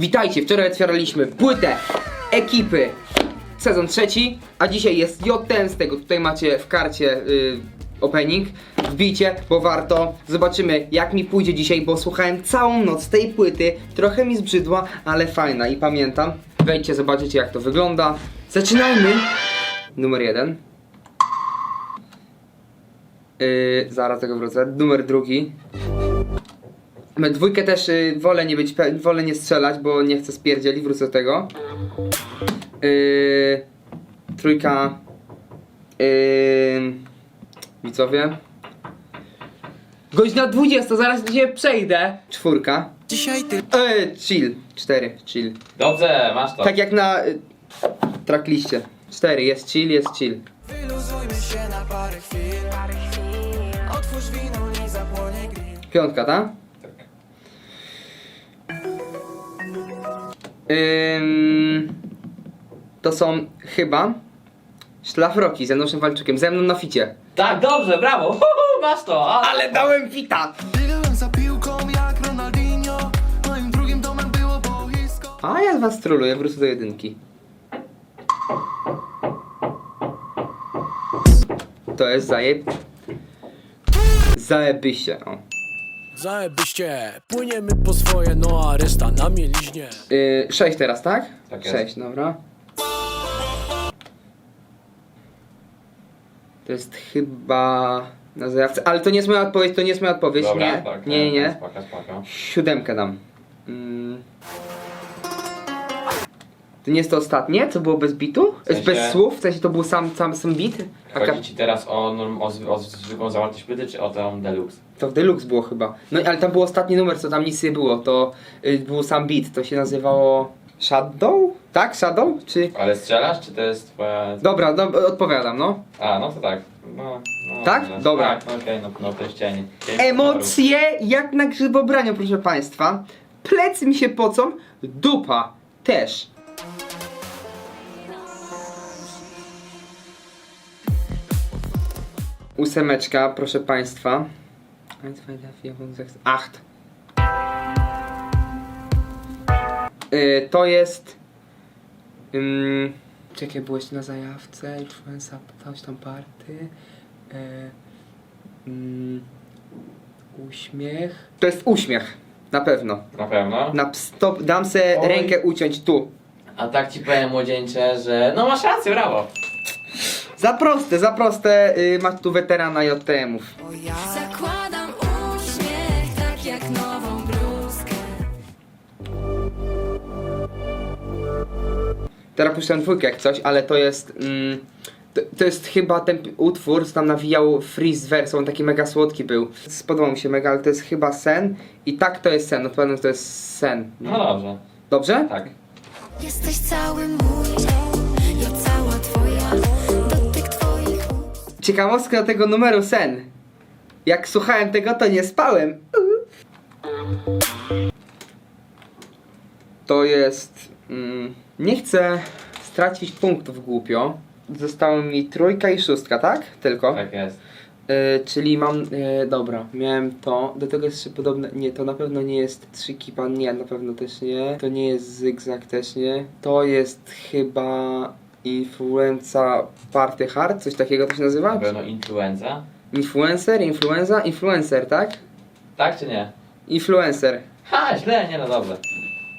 Witajcie, wczoraj otwieraliśmy płytę ekipy sezon trzeci, a dzisiaj jest JTM z tego, tutaj macie w karcie y, opening, wbijcie, bo warto, zobaczymy jak mi pójdzie dzisiaj, bo słuchałem całą noc tej płyty, trochę mi zbrzydła, ale fajna. I pamiętam, wejdźcie, zobaczycie jak to wygląda, zaczynajmy, numer jeden, yy, zaraz tego wrócę, numer drugi, dwójkę też y, wolę nie być, pe- wolę nie strzelać, bo nie chcę spierdzieli, wrócę do tego. Yy, trójka. Yy, widzowie. Godzina 20, zaraz do ciebie przejdę. Czwórka. Dzisiaj ty Yy, chill. Cztery, chill. Dobrze, masz to. Tak jak na y, trackliście. Cztery, jest chill, jest chill. Wyluzujmy się na parę chwil Otwórz wino, nie zapłonie grill Piątka, tak? Ym, to są chyba szlafroki z Januszem Walczukiem, ze mną na ficie. Tak, dobrze, brawo! Huhu, masz to! A... Ale dałem fita! Biegałem za piłką jak Ronaldinho Moim drugim domem było boisko A ja z was troluję, wrócę do jedynki. To jest zajeb... Zajebyście, o. Zajebiście, płyniemy po swoje, no a reszta na mieliźnie. Yy, sześć teraz, tak? Tak jest. Sześć, dobra. To jest chyba na zajawce, ale to nie jest moja odpowiedź, to nie jest moja odpowiedź, Dobra, nie, tak, nie, nie, nie. Spaka, spaka. Siódemkę dam. Mm. To nie jest to ostatnie, co było bez bitu? sensie- Bez słów? W sensie to był sam, sam, sam bit? A ka- Chodzi ci teraz o, norm, o, o zwykłą zawartość płyty, czy o tą deluxe? to w Deluxe było chyba. No ale tam był ostatni numer, co tam nic nie było. To y, był sam beat, to się nazywało Shadow? Tak? Shadow? Czy... Ale strzelasz, czy to jest twoja... Dobra, no, odpowiadam, no. A, no to tak. No, no, Tak? dobrze. Dobra. Tak, no okej, no, no to jest cień. cień Emocje jak na grzybobraniu, proszę państwa. Plecy mi się pocą, dupa też. Ósemeczka, proszę państwa. Acht. Y, to jest... Ym, czekaj, byłeś na zajawce, influenza, coś tam party. Y, ym, uśmiech. To jest uśmiech, na pewno. Na pewno. Na stop, dam se Oj. rękę uciąć tu. A tak ci powiem młodzieńcze, że... No masz rację, brawo! Za proste, za proste. Y, masz tu weterana JTM-ów. O ja Zakładam uśmiech, tak jak nową bluzkę. Teraz puszczam dwójkę jak coś, ale to jest... Mm, to, to jest chyba ten utwór, co tam nawijał Freeze Verse, on taki mega słodki był. Spodobał mi się mega, ale to jest chyba sen. I tak to jest sen, no pewno to jest sen. No dobrze. Dobrze? Tak. Jesteś cały mój, Ciekawostka do tego numeru sen. Jak słuchałem tego, to nie spałem. To jest. Mm, nie chcę stracić punktów głupio. Zostało mi trójka i szóstka, tak? Tylko. Tak jest. Y, czyli mam. y, dobra, miałem to. Do tego jest jeszcze podobne. Nie, to na pewno nie jest trzy kipa. Nie, na pewno też nie. To nie jest zygzak też nie. To jest chyba. Influenza Party Hard, coś takiego to się nazywa? Na pewno influenza. Influencer, influenza, influencer, tak? Tak czy nie? Influencer. Ha, źle, nie no dobrze.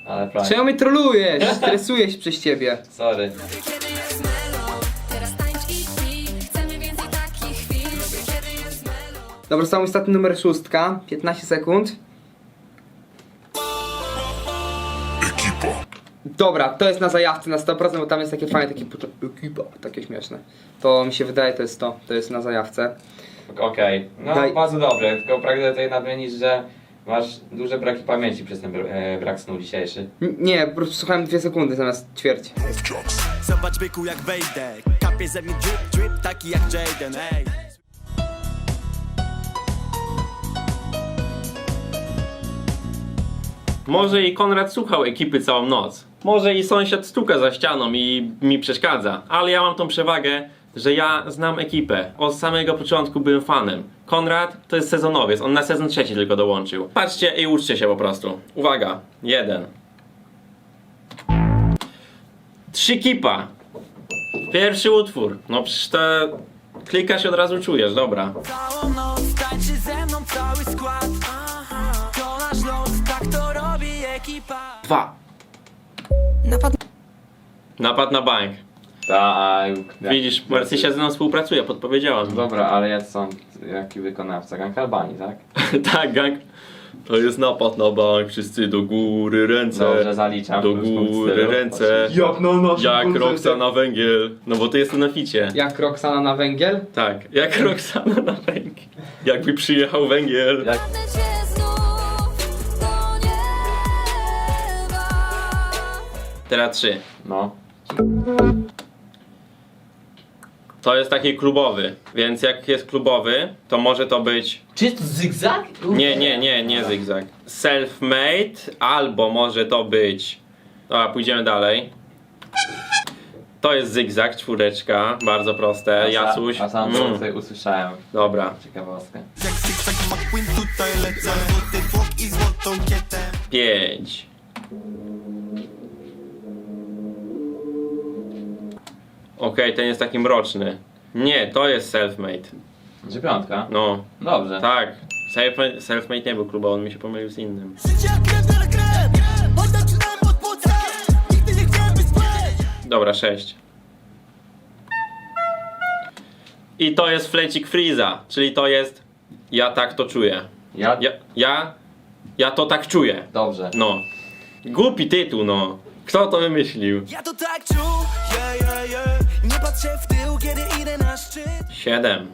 Ale prawie. Czemu mnie trolujesz? Stresuję się przez ciebie. Sorry. Dobra, sam ostatni numer szóstka. 15 sekund. Dobra, to jest na zajawce na 100%, bo tam jest takie fajne, takie takie śmieszne. To mi się wydaje, to jest to, to jest na zajawce. Okej, no Daj- bardzo dobrze, tylko pragnę tutaj nadmienić, że masz duże braki pamięci przez ten br- e, brak snu dzisiejszy. N- nie, po prostu słuchałem dwie sekundy zamiast ćwierć. Zobacz byku jak wejdę Kapie ze mnie drip drip taki jak Jaden ej Może i Konrad słuchał ekipy całą noc. Może i sąsiad stuka za ścianą i mi przeszkadza. Ale ja mam tą przewagę, że ja znam ekipę. Od samego początku byłem fanem. Konrad to jest sezonowiec, on na sezon trzeci tylko dołączył. Patrzcie i uczcie się po prostu. Uwaga, jeden, Trzy kipa. Pierwszy utwór. No przecież to klikasz i od razu czujesz, dobra. Dwa. Napad Napad na bank. Ta, a... jak- Widzisz, Marcysia ze mną współpracuje, podpowiedziałam. Dobra, ale ja są jaki wykonawca? Gang Albanii, tak? tak, gang. To jest napad na bank, wszyscy do góry, ręce. Dobrze, zaliczam. Do plus punkt góry, stylu. ręce. Jak no, no. Jak Roxana Węgiel. No bo ty jestem na ficie. Jak Roxana na węgiel? Tak, jak Roxana na węgiel. Jakby przyjechał węgiel. Jak- Teraz trzy. No. To jest taki klubowy, więc jak jest klubowy, to może to być. Czy jest to zygzak? Nie, nie, nie, nie zygzak. Self-made, albo może to być. Dobra, pójdziemy dalej. To jest zygzak, czwóreczka, bardzo proste. Jacuś. A sam Mm, tutaj usłyszałem Dobra, ciekawostkę. Jak zygzak McQueen tutaj lecę Złoty tłok i złotą kietę pięć. Okej, ten jest taki mroczny. Nie, to jest self-made. Dziewiątka? No, Dobrze. tak. Self- Self-made nie był klubowy, on mi się pomylił z innym. Życie jak krem de la creme Od zaczynałem od płuca Nigdy nie chciałem być zły Dobra, 6. I to jest flecik Freeza, czyli to jest ja tak to czuję. Ja... Ja, ja, ja to tak czuję. Dobrze. No. Głupi tytuł, no. Kto to wymyślił? Ja to tak czuję, yeah, yeah. Nie patrzę w tył, kiedy idę na szczyt 7.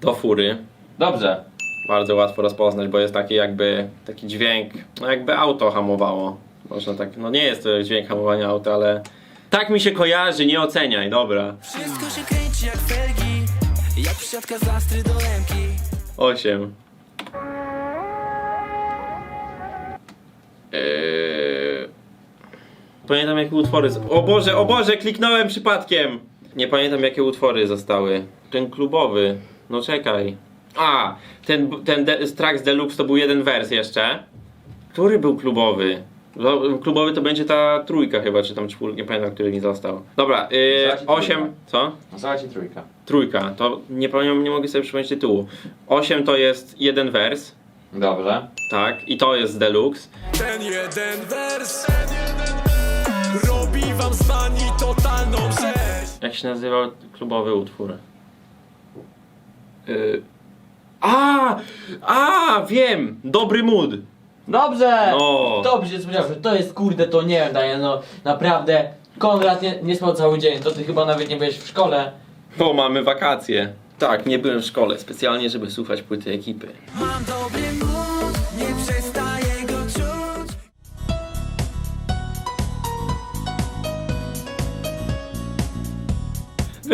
Do fury. Dobrze. Bardzo łatwo rozpoznać, bo jest taki jakby taki dźwięk, no jakby auto hamowało. Można tak, no nie jest to dźwięk hamowania auta, ale tak mi się kojarzy, nie oceniaj, dobra. Wszystko się kręci jak felgi Jak z astry do emki Pamiętam jakie utwory. Z... O Boże, o Boże, kliknąłem przypadkiem! Nie pamiętam jakie utwory zostały. Ten klubowy. No czekaj. A, ten, ten de- Strax Deluxe to był jeden wers jeszcze. Który był klubowy? No, Klubowy to będzie ta trójka chyba, czy tam czwórka, nie pamiętam, który mi został. Dobra, yy, 8, trójka. co? Została ci trójka. Trójka, to nie pamiętam, nie mogę sobie przypomnieć tytułu. 8 to jest jeden wers, Dobrze. tak, i to jest deluxe. Ten jeden wers Z wami totalną rzeź Jak się nazywał klubowy utwór? Yy. A! A! Wiem! Dobry mood! Dobrze! No. Dobrze, powiedział, że to jest kurde, to nie wiem, Daję, no naprawdę. Konrad nie, nie spał cały dzień, to ty chyba nawet nie byłeś w szkole. Bo mamy wakacje. Tak, nie byłem w szkole specjalnie, żeby słuchać płyty ekipy. Mam dobry mód, nie przestaję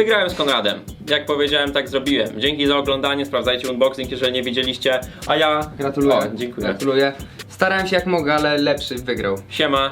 Wygrałem z Konradem. Jak powiedziałem, tak zrobiłem. Dzięki za oglądanie, sprawdzajcie unboxing, jeżeli nie widzieliście. A ja. Gratuluję. O, dziękuję. Gratuluję. Starałem się jak mogę, ale lepszy wygrał. Siema.